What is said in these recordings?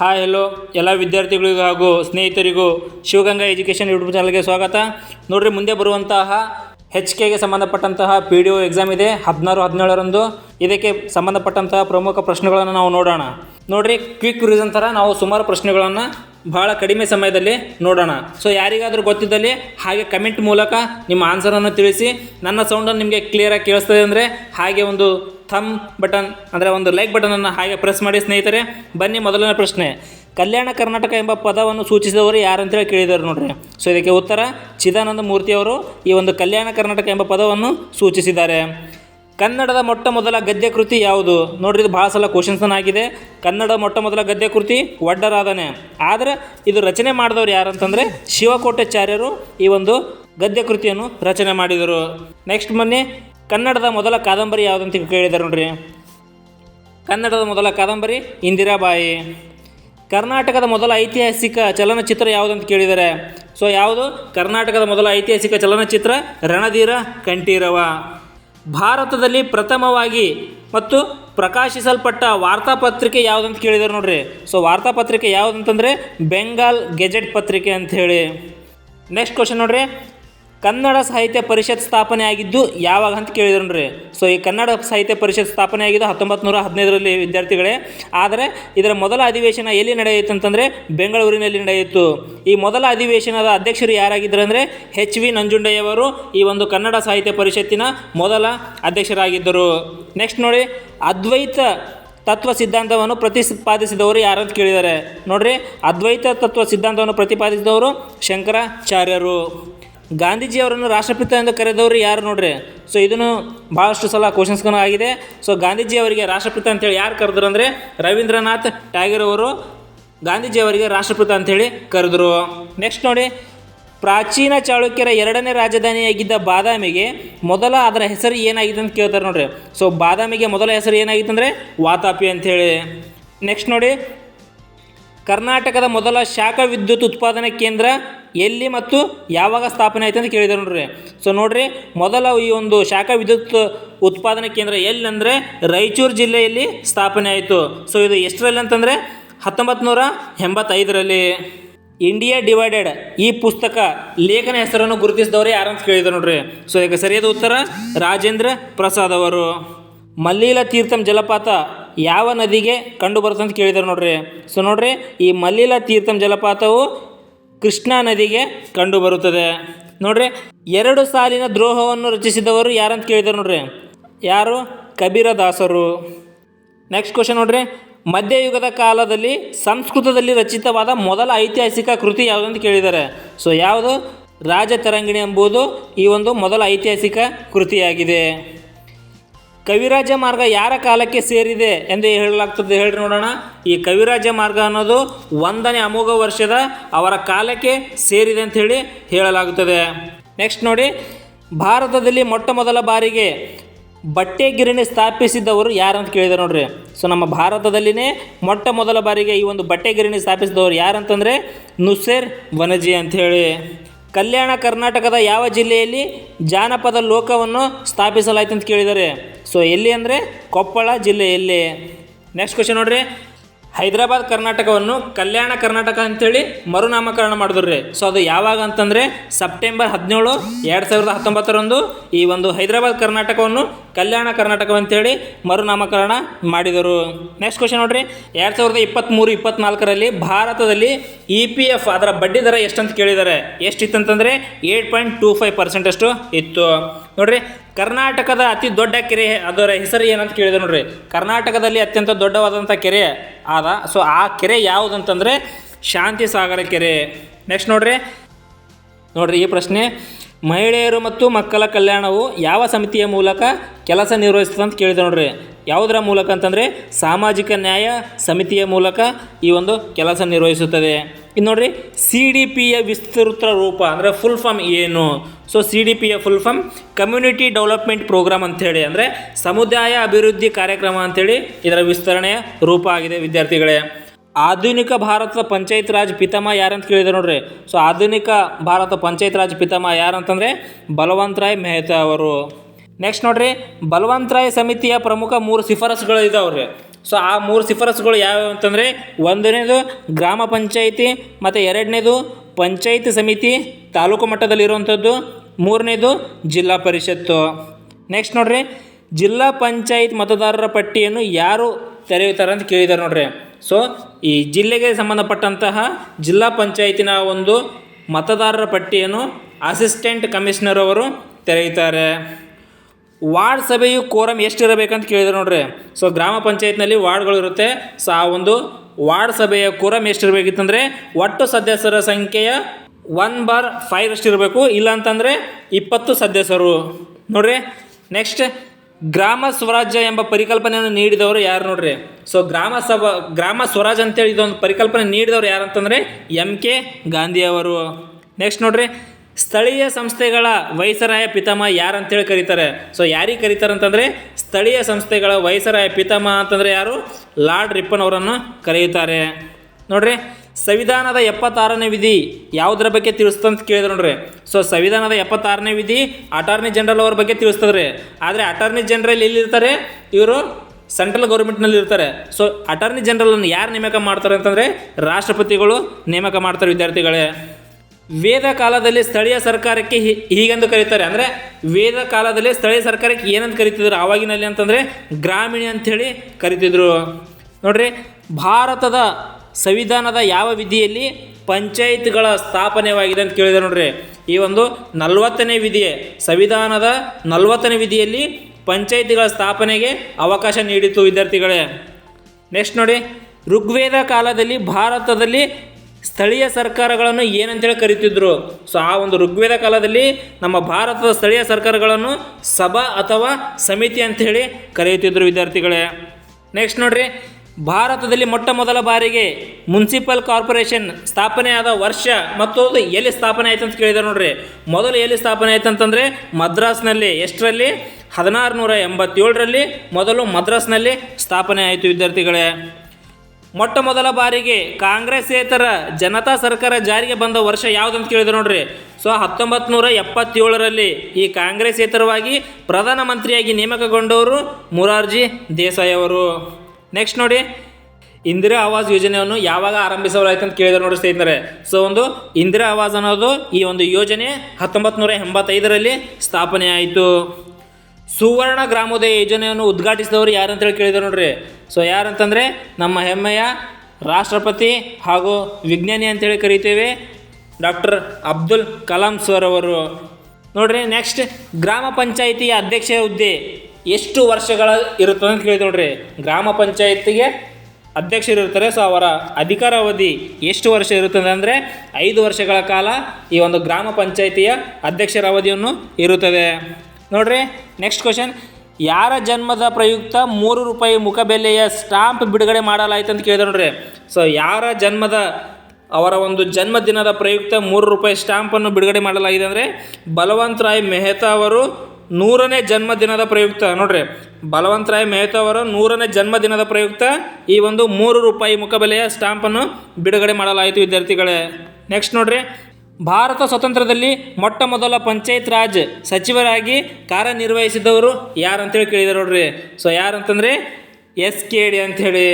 Hi hello ಎಲ್ಲ ವಿದ್ಯಾರ್ಥಿಗಳಿಗೂ ಹಾಗೂ ಸ್ನೇಹಿತರಿಗೂ ಶಿವಗಂಗಾ ಎಜುಕೇಷನ್ ಯೂಟ್ಯೂಬ್ ಚಾನಲ್ಗೆ ಸ್ವಾಗತ. ನೋಡಿರಿ, ಮುಂದೆ ಬರುವಂತಹ ಹೆಚ್ ಕೆಗೆ ಸಂಬಂಧಪಟ್ಟಂತಹ ಪಿ ಡಿ ಒ ಎಕ್ಸಾಮ್ ಇದೆ, ಹದಿನಾರು, ಹದಿನೇಳರಂದು. ಇದಕ್ಕೆ ಸಂಬಂಧಪಟ್ಟಂತಹ ಪ್ರಮುಖ ಪ್ರಶ್ನೆಗಳನ್ನು ನಾವು ನೋಡೋಣ. ನೋಡಿರಿ ಕ್ವಿಕ್ ರಿವಿಷನ್ ಥರ ನಾವು ಸುಮಾರು ಪ್ರಶ್ನೆಗಳನ್ನು ಬಹಳ ಕಡಿಮೆ ಸಮಯದಲ್ಲಿ ನೋಡೋಣ. ಸೊ ಯಾರಿಗಾದರೂ ಗೊತ್ತಿದ್ದಲ್ಲಿ ಹಾಗೆ ಕಮೆಂಟ್ ಮೂಲಕ ನಿಮ್ಮ ಆನ್ಸರನ್ನು ತಿಳಿಸಿ. ನನ್ನ ಸೌಂಡನ್ನು ನಿಮಗೆ ಕ್ಲಿಯರಾಗಿ ಕೇಳಿಸ್ತದೆ ಅಂದರೆ ಹಾಗೆ ಒಂದು ಥಮ್ ಬಟನ್ ಅಂದರೆ ಒಂದು ಲೈಕ್ ಬಟನನ್ನು ಹಾಗೆ ಪ್ರೆಸ್ ಮಾಡಿ ಸ್ನೇಹಿತರೆ, ಬನ್ನಿ ಮೊದಲನೇ ಪ್ರಶ್ನೆ. ಕಲ್ಯಾಣ ಕರ್ನಾಟಕ ಎಂಬ ಪದವನ್ನು ಸೂಚಿಸಿದವರು ಯಾರಂತೇಳಿ ಕೇಳಿದರು ನೋಡ್ರಿ. ಸೊ ಇದಕ್ಕೆ ಉತ್ತರ, ಚಿದಾನಂದ ಮೂರ್ತಿಯವರು ಈ ಒಂದು ಕಲ್ಯಾಣ ಕರ್ನಾಟಕ ಎಂಬ ಪದವನ್ನು ಸೂಚಿಸಿದ್ದಾರೆ. ಕನ್ನಡದ ಮೊಟ್ಟ ಮೊದಲ ಗದ್ಯ ಕೃತಿ ಯಾವುದು? ನೋಡ್ರಿ, ಇದು ಭಾಳ ಸಲ ಕ್ವಶನ್ಸನ್ ಆಗಿದೆ. ಕನ್ನಡ ಮೊಟ್ಟ ಮೊದಲ ಗದ್ಯ ಕೃತಿ ಒಡ್ಡರಾಧನೆ ಆದರೆ, ಇದು ರಚನೆ ಮಾಡಿದವರು ಯಾರಂತಂದರೆ ಶಿವಕೋಟಾಚಾರ್ಯರು ಈ ಒಂದು ಗದ್ಯ ಕೃತಿಯನ್ನು ರಚನೆ ಮಾಡಿದರು. ನೆಕ್ಸ್ಟ್ ಮೊನ್ನೆ ಕನ್ನಡದ ಮೊದಲ ಕಾದಂಬರಿ ಯಾವುದಂತ ಕೇಳಿದ್ದಾರೆ ನೋಡ್ರಿ. ಕನ್ನಡದ ಮೊದಲ ಕಾದಂಬರಿ ಇಂದಿರಾಬಾಯಿ. ಕರ್ನಾಟಕದ ಮೊದಲ ಐತಿಹಾಸಿಕ ಚಲನಚಿತ್ರ ಯಾವುದಂತ ಕೇಳಿದ್ದಾರೆ ಸೊ ಯಾವುದು? ಕರ್ನಾಟಕದ ಮೊದಲ ಐತಿಹಾಸಿಕ ಚಲನಚಿತ್ರ ರಣಧೀರ ಕಂಠೀರವ. ಭಾರತದಲ್ಲಿ ಪ್ರಥಮವಾಗಿ ಮತ್ತು ಪ್ರಕಾಶಿಸಲ್ಪಟ್ಟ ವಾರ್ತಾಪತ್ರಿಕೆ ಯಾವುದಂತ ಕೇಳಿದ್ದಾರೆ ನೋಡ್ರಿ. ಸೊ ವಾರ್ತಾಪತ್ರಿಕೆ ಯಾವುದಂತಂದರೆ ಬೆಂಗಾಲ್ ಗೆಜೆಟ್ ಪತ್ರಿಕೆ ಅಂತ ಹೇಳಿ. ನೆಕ್ಸ್ಟ್ ಕ್ವಶನ್ ನೋಡ್ರಿ. ಕನ್ನಡ ಸಾಹಿತ್ಯ ಪರಿಷತ್ ಸ್ಥಾಪನೆ ಆಗಿದ್ದು ಯಾವಾಗ ಅಂತ ಕೇಳಿದ್ರು ನೋಡ್ರಿ. ಸೊ ಈ ಕನ್ನಡ ಸಾಹಿತ್ಯ ಪರಿಷತ್ ಸ್ಥಾಪನೆ ಆಗಿದ್ದು ಹತ್ತೊಂಬತ್ತು ನೂರ ಹದಿನೈದರಲ್ಲಿ ವಿದ್ಯಾರ್ಥಿಗಳೇ. ಆದರೆ ಇದರ ಮೊದಲ ಅಧಿವೇಶನ ಎಲ್ಲಿ ನಡೆಯಿತು ಅಂತಂದರೆ ಬೆಂಗಳೂರಿನಲ್ಲಿ ನಡೆಯಿತು. ಈ ಮೊದಲ ಅಧಿವೇಶನದ ಅಧ್ಯಕ್ಷರು ಯಾರಾಗಿದ್ದರು ಅಂದರೆ ಎಚ್ ವಿ ನಂಜುಂಡಯ್ಯವರು ಈ ಒಂದು ಕನ್ನಡ ಸಾಹಿತ್ಯ ಪರಿಷತ್ತಿನ ಮೊದಲ ಅಧ್ಯಕ್ಷರಾಗಿದ್ದರು. ನೆಕ್ಸ್ಟ್ ನೋಡಿ, ಅದ್ವೈತ ತತ್ವ ಸಿದ್ಧಾಂತವನ್ನು ಪ್ರತಿಪಾದಿಸಿದವರು ಯಾರಂತ ಕೇಳಿದ್ದಾರೆ ನೋಡ್ರಿ, ಅದ್ವೈತ ತತ್ವ ಸಿದ್ಧಾಂತವನ್ನು ಪ್ರತಿಪಾದಿಸಿದವರು ಶಂಕರಾಚಾರ್ಯರು. ಗಾಂಧೀಜಿಯವರನ್ನು ರಾಷ್ಟ್ರಪಿತ ಎಂದು ಕರೆದವರು ಯಾರು ನೋಡ್ರಿ? ಸೊ ಇದನ್ನು ಭಾಳಷ್ಟು ಸಲ ಕ್ವಶನ್ಸ್ಗಳು ಆಗಿದೆ. ಸೊ ಗಾಂಧೀಜಿ ಅವರಿಗೆ ರಾಷ್ಟ್ರಪಿತ ಅಂತೇಳಿ ಯಾರು ಕರೆದ್ರು ಅಂದರೆ ರವೀಂದ್ರನಾಥ್ ಟ್ಯಾಗರ್ ಅವರು ಗಾಂಧೀಜಿ ಅವರಿಗೆ ರಾಷ್ಟ್ರಪಿತ ಅಂತೇಳಿ ಕರೆದರು. ನೆಕ್ಸ್ಟ್ ನೋಡಿ, ಪ್ರಾಚೀನ ಚಾಳುಕ್ಯರ ಎರಡನೇ ರಾಜಧಾನಿಯಾಗಿದ್ದ ಬಾದಾಮಿಗೆ ಮೊದಲ ಅದರ ಹೆಸರು ಏನಾಗಿದೆ ಅಂತ ಕೇಳ್ತಾರೆ ನೋಡ್ರಿ. ಸೊ ಬಾದಾಮಿಗೆ ಮೊದಲ ಹೆಸರು ಏನಾಗಿತ್ತು ಅಂದರೆ ವಾತಾಪಿ ಅಂಥೇಳಿ ನೆಕ್ಸ್ಟ್ ನೋಡಿ ಕರ್ನಾಟಕದ ಮೊದಲ ಶಾಖ ವಿದ್ಯುತ್ ಉತ್ಪಾದನಾ ಕೇಂದ್ರ ಎಲ್ಲಿ ಮತ್ತು ಯಾವಾಗ ಸ್ಥಾಪನೆ ಆಯ್ತು ಅಂತ ಕೇಳಿದ್ರು ನೋಡ್ರಿ. ಸೊ ನೋಡ್ರಿ, ಮೊದಲ ಈ ಒಂದು ಶಾಖ ವಿದ್ಯುತ್ ಉತ್ಪಾದನಾ ಕೇಂದ್ರ ಎಲ್ಲಿ ಅಂದರೆ ರಾಯಚೂರು ಜಿಲ್ಲೆಯಲ್ಲಿ ಸ್ಥಾಪನೆ ಆಯಿತು. ಸೊ ಇದು ಎಷ್ಟರಲ್ಲಿ ಅಂತಂದರೆ ಹತ್ತೊಂಬತ್ತು ನೂರ ಎಂಬತ್ತೈದರಲ್ಲಿ. ಇಂಡಿಯಾ ಡಿವೈಡೆಡ್ ಈ ಪುಸ್ತಕ ಲೇಖನ ಹೆಸರನ್ನು ಗುರುತಿಸಿದವರು ಯಾರಂತ ಕೇಳಿದ್ರು ನೋಡ್ರಿ. ಸೊ ಈಗ ಸರಿಯಾದ ಉತ್ತರ ರಾಜೇಂದ್ರ ಪ್ರಸಾದ್ ಅವರು. ಮಲ್ಲೀಲ ತೀರ್ಥಂ ಜಲಪಾತ ಯಾವ ನದಿಗೆ ಕಂಡು ಬರುತ್ತೆ ಅಂತ ಕೇಳಿದ್ದಾರೆ ನೋಡ್ರಿ. ಸೊ ನೋಡ್ರಿ, ಈ ಮಲ್ಲಿಲ ತೀರ್ಥಂ ಜಲಪಾತವು ಕೃಷ್ಣಾ ನದಿಗೆ ಕಂಡು ಬರುತ್ತದೆ. ನೋಡ್ರಿ, ಎರಡು ಸಾಲಿನ ದ್ರೋಹವನ್ನು ರಚಿಸಿದವರು ಯಾರಂತ ಕೇಳಿದ್ದಾರೆ ನೋಡ್ರಿ. ಯಾರು? ಕಬೀರದಾಸರು. ನೆಕ್ಸ್ಟ್ ಕ್ವಶನ್ ನೋಡ್ರಿ, ಮಧ್ಯಯುಗದ ಕಾಲದಲ್ಲಿ ಸಂಸ್ಕೃತದಲ್ಲಿ ರಚಿತವಾದ ಮೊದಲ ಐತಿಹಾಸಿಕ ಕೃತಿ ಯಾವುದಂತ ಕೇಳಿದ್ದಾರೆ ಸೊ ಯಾವುದು? ರಾಜತರಂಗಿಣಿ ಎಂಬುದು ಈ ಒಂದು ಮೊದಲ ಐತಿಹಾಸಿಕ ಕೃತಿಯಾಗಿದೆ. ಕವಿರಾಜ ಮಾರ್ಗ ಯಾರ ಕಾಲಕ್ಕೆ ಸೇರಿದೆ ಎಂದು ಹೇಳಲಾಗ್ತದೆ. ಹೇಳಿ ನೋಡೋಣ. ಈ ಕವಿರಾಜ ಮಾರ್ಗ ಅನ್ನೋದು ಒಂದನೇ ಅಮೋಘ ವರ್ಷದ ಅವರ ಕಾಲಕ್ಕೆ ಸೇರಿದೆ ಅಂತ ಹೇಳಿ ಹೇಳಲಾಗುತ್ತದೆ ನೆಕ್ಸ್ಟ್ ನೋಡಿ, ಭಾರತದಲ್ಲಿ ಮೊಟ್ಟ ಮೊದಲ ಬಾರಿಗೆ ಬಟ್ಟೆ ಗಿರಣಿ ಸ್ಥಾಪಿಸಿದವರು ಯಾರು ಅಂತ ಕೇಳಿದೆ ನೋಡ್ರಿ. ಸೊ ನಮ್ಮ ಭಾರತದಲ್ಲಿನೇ ಮೊಟ್ಟ ಮೊದಲ ಬಾರಿಗೆ ಈ ಒಂದು ಬಟ್ಟೆ ಗಿರಣಿ ಸ್ಥಾಪಿಸಿದವರು ಯಾರಂತಂದರೆ ನುಸೇರ್ ವನಜಿ ಅಂಥೇಳಿ ಕಲ್ಯಾಣ ಕರ್ನಾಟಕದ ಯಾವ ಜಿಲ್ಲೆಯಲ್ಲಿ ಜಾನಪದ ಲೋಕವನ್ನು ಸ್ಥಾಪಿಸಲಾಯಿತು ಅಂತ ಕೇಳಿದ್ದಾರೆ. ಸೊ ಎಲ್ಲಿ ಅಂದರೆ ಕೊಪ್ಪಳ ಜಿಲ್ಲೆಯಲ್ಲಿ ನೆಕ್ಸ್ಟ್ ಕ್ವಶನ್ ನೋಡ್ರಿ. ಹೈದರಾಬಾದ್ ಕರ್ನಾಟಕವನ್ನು ಕಲ್ಯಾಣ ಕರ್ನಾಟಕ ಅಂತೇಳಿ ಮರುನಾಮಕರಣ ಮಾಡಿದ್ರಿ. ಸೊ ಅದು ಯಾವಾಗ ಅಂತಂದರೆ ಸೆಪ್ಟೆಂಬರ್ ಹದಿನೇಳು ಎರಡು ಸಾವಿರದ ಹತ್ತೊಂಬತ್ತರಂದು ಈ ಒಂದು ಹೈದರಾಬಾದ್ ಕರ್ನಾಟಕವನ್ನು ಕಲ್ಯಾಣ ಕರ್ನಾಟಕ ಅಂತೇಳಿ ಮರುನಾಮಕರಣ ಮಾಡಿದರು. ನೆಕ್ಸ್ಟ್ ಕ್ವಶನ್ ನೋಡ್ರಿ. ಎರಡು ಸಾವಿರದ ಇಪ್ಪತ್ತ್ಮೂರು ಇಪ್ಪತ್ತ್ನಾಲ್ಕರಲ್ಲಿ ಭಾರತದಲ್ಲಿ ಇ ಪಿ ಎಫ್ ಅದರ ಬಡ್ಡಿ ದರ ಎಷ್ಟಂತ ಕೇಳಿದ್ದಾರೆ? ಎಷ್ಟಿತ್ತು ಅಂತಂದರೆ ಏಟ್ ಪಾಯಿಂಟ್ ಟೂ ಫೈವ್ ಪರ್ಸೆಂಟಷ್ಟು ಇತ್ತು. ನೋಡ್ರಿ ಕರ್ನಾಟಕದ ಅತಿ ದೊಡ್ಡ ಕೆರೆ ಅದರ ಹೆಸರು ಏನಂತ ಕೇಳಿದೆ ನೋಡ್ರಿ. ಕರ್ನಾಟಕದಲ್ಲಿ ಅತ್ಯಂತ ದೊಡ್ಡವಾದಂಥ ಕೆರೆ ಆದ. ಸೊ ಆ ಕೆರೆ ಯಾವುದಂತಂದರೆ ಶಾಂತಿ ಸಾಗರ ಕೆರೆ. ನೆಕ್ಸ್ಟ್ ನೋಡ್ರಿ. ನೋಡ್ರಿ ಈ ಪ್ರಶ್ನೆ. ಮಹಿಳೆಯರು ಮತ್ತು ಮಕ್ಕಳ ಕಲ್ಯಾಣವು ಯಾವ ಸಮಿತಿಯ ಮೂಲಕ ಕೆಲಸ ನಿರ್ವಹಿಸ್ತದೆ ಅಂತ ಕೇಳಿದೆ ನೋಡ್ರಿ. ಯಾವುದರ ಮೂಲಕ ಅಂತಂದರೆ ಸಾಮಾಜಿಕ ನ್ಯಾಯ ಸಮಿತಿಯ ಮೂಲಕ ಈ ಒಂದು ಕೆಲಸ ನಿರ್ವಹಿಸುತ್ತದೆ. ಇನ್ನು ನೋಡ್ರಿ ಸಿ ಡಿ ಪಿಯ ವಿಸ್ತೃತ ರೂಪ ಅಂದರೆ ಫುಲ್ ಫಾರ್ಮ್ ಏನು? ಸೊ ಸಿ ಡಿ ಪಿಯ full form community development programme ಅಂಥೇಳಿ ಅಂದರೆ ಸಮುದಾಯ ಅಭಿವೃದ್ಧಿ ಕಾರ್ಯಕ್ರಮ ಅಂಥೇಳಿ ಇದರ ವಿಸ್ತರಣೆಯ ರೂಪ ಆಗಿದೆ ವಿದ್ಯಾರ್ಥಿಗಳೇ. ಆಧುನಿಕ ಭಾರತದ ಪಂಚಾಯತ್ ರಾಜ್ ಪಿತಾಮಹ ಯಾರಂತ ಕೇಳಿದ್ರೆ ನೋಡ್ರಿ. ಸೊ ಆಧುನಿಕ ಭಾರತ ಪಂಚಾಯತ್ ರಾಜ್ ಪಿತಾಮಹ ಯಾರಂತಂದರೆ ಬಲವಂತ್ ರಾಯ್ ಮೆಹ್ತಾ ಅವರು. ನೆಕ್ಸ್ಟ್ ನೋಡ್ರಿ, ಬಲವಂತರಾಯ ಸಮಿತಿಯ ಪ್ರಮುಖ ಮೂರು ಶಿಫಾರಸುಗಳು ರೀ. ಸೊ ಆ ಮೂರು ಶಿಫಾರಸುಗಳು ಯಾವ್ಯಾವ ಅಂತಂದರೆ, ಒಂದನೇದು ಗ್ರಾಮ ಪಂಚಾಯಿತಿ, ಮತ್ತು ಎರಡನೇದು ಪಂಚಾಯಿತಿ ಸಮಿತಿ, ತಾಲೂಕು ಮಟ್ಟದಲ್ಲಿರುವಂಥದ್ದು ಮೂರನೇದು ಜಿಲ್ಲಾ ಪರಿಷತ್ತು. ನೆಕ್ಸ್ಟ್ ನೋಡ್ರಿ, ಜಿಲ್ಲಾ ಪಂಚಾಯತ್ ಮತದಾರರ ಪಟ್ಟಿಯನ್ನು ಯಾರು ತೆರೆಯುತ್ತಾರೆ ಅಂತ ಕೇಳಿದ್ದಾರೆ ನೋಡ್ರಿ. ಸೊ ಈ ಜಿಲ್ಲೆಗೆ ಸಂಬಂಧಪಟ್ಟಂತಹ ಜಿಲ್ಲಾ ಪಂಚಾಯತಿನ ಒಂದು ಮತದಾರರ ಪಟ್ಟಿಯನ್ನು ಅಸಿಸ್ಟೆಂಟ್ ಕಮಿಷನರ್ ಅವರು ತೆರೆಯುತ್ತಾರೆ. ವಾರ್ಡ್ ಸಭೆಯು ಕೋರಮ್ ಎಷ್ಟಿರಬೇಕಂತ ಕೇಳಿದ್ರು ನೋಡ್ರಿ. ಸೊ ಗ್ರಾಮ ಪಂಚಾಯತ್ನಲ್ಲಿ ವಾರ್ಡ್ಗಳು ಇರುತ್ತೆ. ಸೊ ಆ ಒಂದು ವಾರ್ಡ್ ಸಭೆಯ ಕೋರಮ್ ಎಷ್ಟಿರಬೇಕಿತ್ತಂದರೆ ಒಟ್ಟು ಸದಸ್ಯರ ಸಂಖ್ಯೆಯ ಒನ್ ಬಾರ್ ಫೈವ್ ಅಷ್ಟಿರಬೇಕು ಇಲ್ಲ ಅಂತಂದರೆ ಇಪ್ಪತ್ತು ಸದಸ್ಯರು. ನೋಡ್ರಿ ನೆಕ್ಸ್ಟ್ ಗ್ರಾಮ ಸ್ವರಾಜ್ಯ ಎಂಬ ಪರಿಕಲ್ಪನೆಯನ್ನು ನೀಡಿದವರು ಯಾರು ನೋಡ್ರಿ. ಸೊ ಗ್ರಾಮ ಸಭಾ, ಗ್ರಾಮ ಸ್ವರಾಜ್ ಅಂತೇಳಿ ಇದೊಂದು ಪರಿಕಲ್ಪನೆ ನೀಡಿದವರು ಯಾರು ಅಂತಂದರೆ ಎಂ ಕೆ ಗಾಂಧಿಯವರು ನೆಕ್ಸ್ಟ್ ನೋಡ್ರಿ ಸ್ಥಳೀಯ ಸಂಸ್ಥೆಗಳ ವೈಸರಾಯ ಪಿತಾಮ ಯಾರು ಅಂತೇಳಿ ಕರೀತಾರೆ? ಸೊ ಯಾರಿಗೆ ಕರೀತಾರೆ ಅಂತಂದರೆ ಸ್ಥಳೀಯ ಸಂಸ್ಥೆಗಳ ವೈಸರಾಯ ಪಿತಾಮ ಅಂತಂದರೆ ಯಾರು? ಲಾರ್ಡ್ ರಿಪ್ಪನ್ ಅವರನ್ನು ಕರೆಯುತ್ತಾರೆ. ನೋಡ್ರಿ, ಸಂವಿಧಾನದ ಎಪ್ಪತ್ತಾರನೇ ವಿಧಿ ಯಾವುದರ ಬಗ್ಗೆ ತಿಳಿಸ್ತಂತ ಕೇಳಿದ್ರು ನೋಡ್ರಿ. ಸೊ ಸಂವಿಧಾನದ ಎಪ್ಪತ್ತಾರನೇ ವಿಧಿ ಅಟಾರ್ನಿ ಜನರಲ್ ಅವ್ರ ಬಗ್ಗೆ ತಿಳಿಸ್ತದ್ರಿ. ಆದರೆ ಅಟಾರ್ನಿ ಜನರಲ್ ಎಲ್ಲಿರ್ತಾರೆ? ಇವರು ಸೆಂಟ್ರಲ್ ಗೌರ್ಮೆಂಟ್ನಲ್ಲಿ ಇರ್ತಾರೆ ಸೊ ಅಟಾರ್ನಿ ಜನರಲನ್ನು ಯಾರು ನೇಮಕ ಮಾಡ್ತಾರೆ ಅಂತಂದರೆ, ರಾಷ್ಟ್ರಪತಿಗಳು ನೇಮಕ ಮಾಡ್ತಾರೆ ವಿದ್ಯಾರ್ಥಿಗಳೇ. ವೇದ ಕಾಲದಲ್ಲಿ ಸ್ಥಳೀಯ ಸರ್ಕಾರಕ್ಕೆ ಹೀಗೆಂದು ಕರೀತಾರೆ. ಅಂದರೆ ವೇದ ಕಾಲದಲ್ಲಿ ಸ್ಥಳೀಯ ಸರ್ಕಾರಕ್ಕೆ ಏನಂತ ಕರಿತಿದ್ರು? ಆವಾಗಿನಲ್ಲಿ ಅಂತಂದರೆ ಗ್ರಾಮೀಣ ಅಂಥೇಳಿ ಕರಿತಿದ್ರು. ನೋಡ್ರಿ, ಭಾರತದ ಸಂವಿಧಾನದ ಯಾವ ವಿಧಿಯಲ್ಲಿ ಪಂಚಾಯತ್ಗಳ ಸ್ಥಾಪನೆಯಾಗಿದೆ ಅಂತ ಕೇಳಿದೆ ನೋಡ್ರಿ. ಈ ಒಂದು ನಲವತ್ತನೇ ವಿಧಿಯೇ, ಸಂವಿಧಾನದ ನಲವತ್ತನೇ ವಿಧಿಯಲ್ಲಿ ಪಂಚಾಯಿತಿಗಳ ಸ್ಥಾಪನೆಗೆ ಅವಕಾಶ ನೀಡಿತು ವಿದ್ಯಾರ್ಥಿಗಳೇ. ನೆಕ್ಸ್ಟ್ ನೋಡಿ, ಋಗ್ವೇದ ಕಾಲದಲ್ಲಿ ಭಾರತದಲ್ಲಿ ಸ್ಥಳೀಯ ಸರ್ಕಾರಗಳನ್ನು ಏನಂತೇಳಿ ಕರಿತಿದ್ರು. ಸೊ ಆ ಒಂದು ಋಗ್ವೇದ ಕಾಲದಲ್ಲಿ ನಮ್ಮ ಭಾರತದ ಸ್ಥಳೀಯ ಸರ್ಕಾರಗಳನ್ನು ಸಭಾ ಅಥವಾ ಸಮಿತಿ ಅಂಥೇಳಿ ಕರೆಯುತ್ತಿದ್ದರು ವಿದ್ಯಾರ್ಥಿಗಳೇ. ನೆಕ್ಸ್ಟ್ ನೋಡ್ರಿ. ಭಾರತದಲ್ಲಿ ಮೊಟ್ಟ ಮೊದಲ ಬಾರಿಗೆ ಮುನ್ಸಿಪಲ್ ಕಾರ್ಪೊರೇಷನ್ ಸ್ಥಾಪನೆಯಾದ ವರ್ಷ ಮತ್ತು ಎಲ್ಲಿ ಸ್ಥಾಪನೆ ಆಯ್ತು ಅಂತ ಕೇಳಿದ್ದಾರೆ ನೋಡ್ರಿ. ಮೊದಲು ಎಲ್ಲಿ ಸ್ಥಾಪನೆ ಆಯ್ತು ಅಂತಂದರೆ ಮದ್ರಾಸ್ನಲ್ಲಿ ಎಷ್ಟರಲ್ಲಿ? ಹದಿನಾರು ನೂರ ಎಂಬತ್ತೇಳರಲ್ಲಿ ಮೊದಲು ಮದ್ರಾಸ್ನಲ್ಲಿ ಸ್ಥಾಪನೆ ಆಯಿತು ವಿದ್ಯಾರ್ಥಿಗಳೇ. ಮೊಟ್ಟ ಮೊದಲ ಬಾರಿಗೆ ಕಾಂಗ್ರೆಸ್ಸೇತರ ಜನತಾ ಸರ್ಕಾರ ಜಾರಿಗೆ ಬಂದ ವರ್ಷ ಯಾವುದಂತ ಕೇಳಿದ್ರು ನೋಡ್ರಿ. ಸೊ ಹತ್ತೊಂಬತ್ತು ನೂರ ಎಪ್ಪತ್ತೇಳರಲ್ಲಿ ಈ ಕಾಂಗ್ರೆಸ್ಸೇತರವಾಗಿ ಪ್ರಧಾನಮಂತ್ರಿಯಾಗಿ ನೇಮಕಗೊಂಡವರು ಮುರಾರ್ಜಿ ದೇಸಾಯಿ ಅವರು. ನೆಕ್ಸ್ಟ್ ನೋಡಿ, ಇಂದಿರಾ ಆವಾಸ್ ಯೋಜನೆಯನ್ನು ಯಾವಾಗ ಆರಂಭಿಸಲಾಯಿತು ಅಂತ ಕೇಳಿದ್ರು ನೋಡಿ ಸ್ನೇಹಿತರೆ. ಸೊ ಒಂದು ಇಂದಿರಾ ಆವಾಸ್ ಅನ್ನೋದು ಈ ಒಂದು ಯೋಜನೆ ಹತ್ತೊಂಬತ್ತು ನೂರ ಎಂಬತ್ತೈದರಲ್ಲಿ ಸ್ಥಾಪನೆ ಆಯಿತು ಸುವರ್ಣ ಗ್ರಾಮೋದಯ ಯೋಜನೆಯನ್ನು ಉದ್ಘಾಟಿಸಿದವರು ಯಾರು ಅಂತೇಳಿ ಕೇಳಿದ್ರು ನೋಡ್ರಿ. ಸೊ ಯಾರಂತಂದರೆ ನಮ್ಮ ಹೆಮ್ಮೆಯ ರಾಷ್ಟ್ರಪತಿ ಹಾಗೂ ವಿಜ್ಞಾನಿ ಅಂತೇಳಿ ಕರಿತೇವೆ ಡಾಕ್ಟರ್ ಅಬ್ದುಲ್ ಕಲಾಂ ಸರ್ ಅವರು. ನೋಡ್ರಿ ನೆಕ್ಸ್ಟ್ ಗ್ರಾಮ ಪಂಚಾಯಿತಿಯ ಅಧ್ಯಕ್ಷ ಹುದ್ದೆ ಎಷ್ಟು ವರ್ಷಗಳ ಇರುತ್ತದೆ ಅಂತ ಕೇಳಿದ್ರು ನೋಡ್ರಿ. ಗ್ರಾಮ ಪಂಚಾಯತಿಗೆ ಅಧ್ಯಕ್ಷರು ಇರ್ತಾರೆ ಸೊ ಅವರ ಅಧಿಕಾರ ಅವಧಿ ಎಷ್ಟು ವರ್ಷ ಇರುತ್ತದೆ ಅಂದರೆ ಐದು ವರ್ಷಗಳ ಕಾಲ ಈ ಒಂದು ಗ್ರಾಮ ಪಂಚಾಯಿತಿಯ ಅಧ್ಯಕ್ಷರ ಅವಧಿಯನ್ನು ಇರುತ್ತದೆ. ನೋಡ್ರಿ ನೆಕ್ಸ್ಟ್ ಕ್ವಶನ್ ಯಾರ ಜನ್ಮದ ಪ್ರಯುಕ್ತ ಮೂರು ರೂಪಾಯಿ ಮುಖಬೆಲೆಯ ಸ್ಟಾಂಪ್ ಬಿಡುಗಡೆ ಮಾಡಲಾಯಿತು ಅಂತ ಕೇಳಿದ್ರು ನೋಡ್ರಿ. ಸೊ ಯಾರ ಜನ್ಮದ, ಅವರ ಒಂದು ಜನ್ಮದಿನದ ಪ್ರಯುಕ್ತ ಮೂರು ರೂಪಾಯಿ ಸ್ಟಾಂಪನ್ನು ಬಿಡುಗಡೆ ಮಾಡಲಾಗಿದೆ ಅಂದರೆ ಬಲವಂತ್ ರಾಯ್ ಮೆಹ್ತಾ ಅವರು ನೂರನೇ ಜನ್ಮದಿನದ ಪ್ರಯುಕ್ತ. ನೋಡ್ರಿ, ಬಲವಂತ್ ರಾಯ್ ಮೆಹ್ತಾ ಅವರು ನೂರನೇ ಜನ್ಮದಿನದ ಪ್ರಯುಕ್ತ ಈ ಒಂದು ಮೂರು ರೂಪಾಯಿ ಮುಖಬೆಲೆಯ ಸ್ಟಾಂಪನ್ನು ಬಿಡುಗಡೆ ಮಾಡಲಾಯಿತು, ವಿದ್ಯಾರ್ಥಿಗಳೇ. ನೆಕ್ಸ್ಟ್ ನೋಡ್ರಿ ಭಾರತ ಸ್ವತಂತ್ರದಲ್ಲಿ ಮೊಟ್ಟ ಮೊದಲ ಪಂಚಾಯತ್ ರಾಜ್ ಸಚಿವರಾಗಿ ಕಾರ್ಯನಿರ್ವಹಿಸಿದವರು ಯಾರು ಅಂತೇಳಿ ಕೇಳಿದಾರೆ ನೋಡ್ರಿ. ಸೊ ಯಾರಂತಂದ್ರೆ ಎಸ್ ಕೆ ಡಿ ಅಂಥೇಳಿ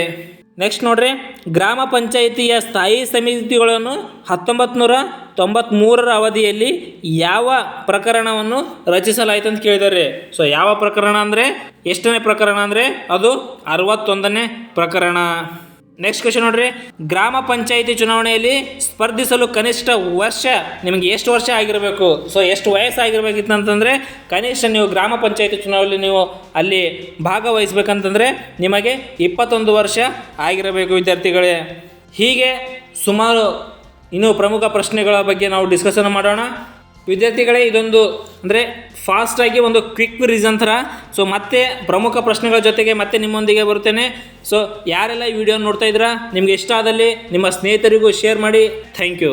ನೆಕ್ಸ್ಟ್ ನೋಡ್ರಿ, ಗ್ರಾಮ ಪಂಚಾಯಿತಿಯ ಸ್ಥಾಯಿ ಸಮಿತಿಗಳನ್ನು ಹತ್ತೊಂಬತ್ತು ನೂರ ತೊಂಬತ್ತ್ಮೂರರ ಅವಧಿಯಲ್ಲಿ ಯಾವ ಪ್ರಕರಣವನ್ನು ರಚಿಸಲಾಯಿತು ಅಂತ ಕೇಳಿದ್ದಾರೆ ಸೊ ಯಾವ ಪ್ರಕರಣ ಅಂದರೆ, ಎಷ್ಟನೇ ಪ್ರಕರಣ ಅಂದರೆ ಅದು ಅರವತ್ತೊಂದನೇ ಪ್ರಕರಣ. ನೆಕ್ಸ್ಟ್ ಕ್ವಶನ್ ನೋಡ್ರಿ. ಗ್ರಾಮ ಪಂಚಾಯಿತಿ ಚುನಾವಣೆಯಲ್ಲಿ ಸ್ಪರ್ಧಿಸಲು ಕನಿಷ್ಠ ವರ್ಷ ನಿಮಗೆ ಎಷ್ಟು ವರ್ಷ ಆಗಿರಬೇಕು? ಸೊ ಎಷ್ಟು ವಯಸ್ಸಾಗಿರ್ಬೇಕಿತ್ತು ಅಂತಂದರೆ, ಕನಿಷ್ಠ ನೀವು ಗ್ರಾಮ ಪಂಚಾಯಿತಿ ಚುನಾವಣೆಯಲ್ಲಿ ನೀವು ಅಲ್ಲಿ ಭಾಗವಹಿಸಬೇಕಂತಂದರೆ ನಿಮಗೆ ಇಪ್ಪತ್ತೊಂದು ವರ್ಷ ಆಗಿರಬೇಕು ವಿದ್ಯಾರ್ಥಿಗಳೇ. ಹೀಗೆ ಸುಮಾರು ಇನ್ನೂ ಪ್ರಮುಖ ಪ್ರಶ್ನೆಗಳ ಬಗ್ಗೆ ನಾವು ಡಿಸ್ಕಷನ್ ಮಾಡೋಣ. ವಿದ್ಯಾರ್ಥಿಗಳೇ ಇದೊಂದು ಅಂದರೆ ಫಾಸ್ಟಾಗಿ ಒಂದು ಕ್ವಿಕ್ ರೀಸನ್ ಥರ. ಸೊ ಮತ್ತೆ ಪ್ರಮುಖ ಪ್ರಶ್ನೆಗಳ ಜೊತೆಗೆ ಮತ್ತೆ ನಿಮ್ಮೊಂದಿಗೆ ಬರ್ತೇನೆ ಸೊ ಯಾರೆಲ್ಲ ಈ ವಿಡಿಯೋ ನೋಡ್ತಾ ಇದ್ದೀರಾ, ನಿಮ್ಗೆ ಇಷ್ಟ ಆದಲ್ಲಿ ನಿಮ್ಮ ಸ್ನೇಹಿತರಿಗೂ ಶೇರ್ ಮಾಡಿ. Thank you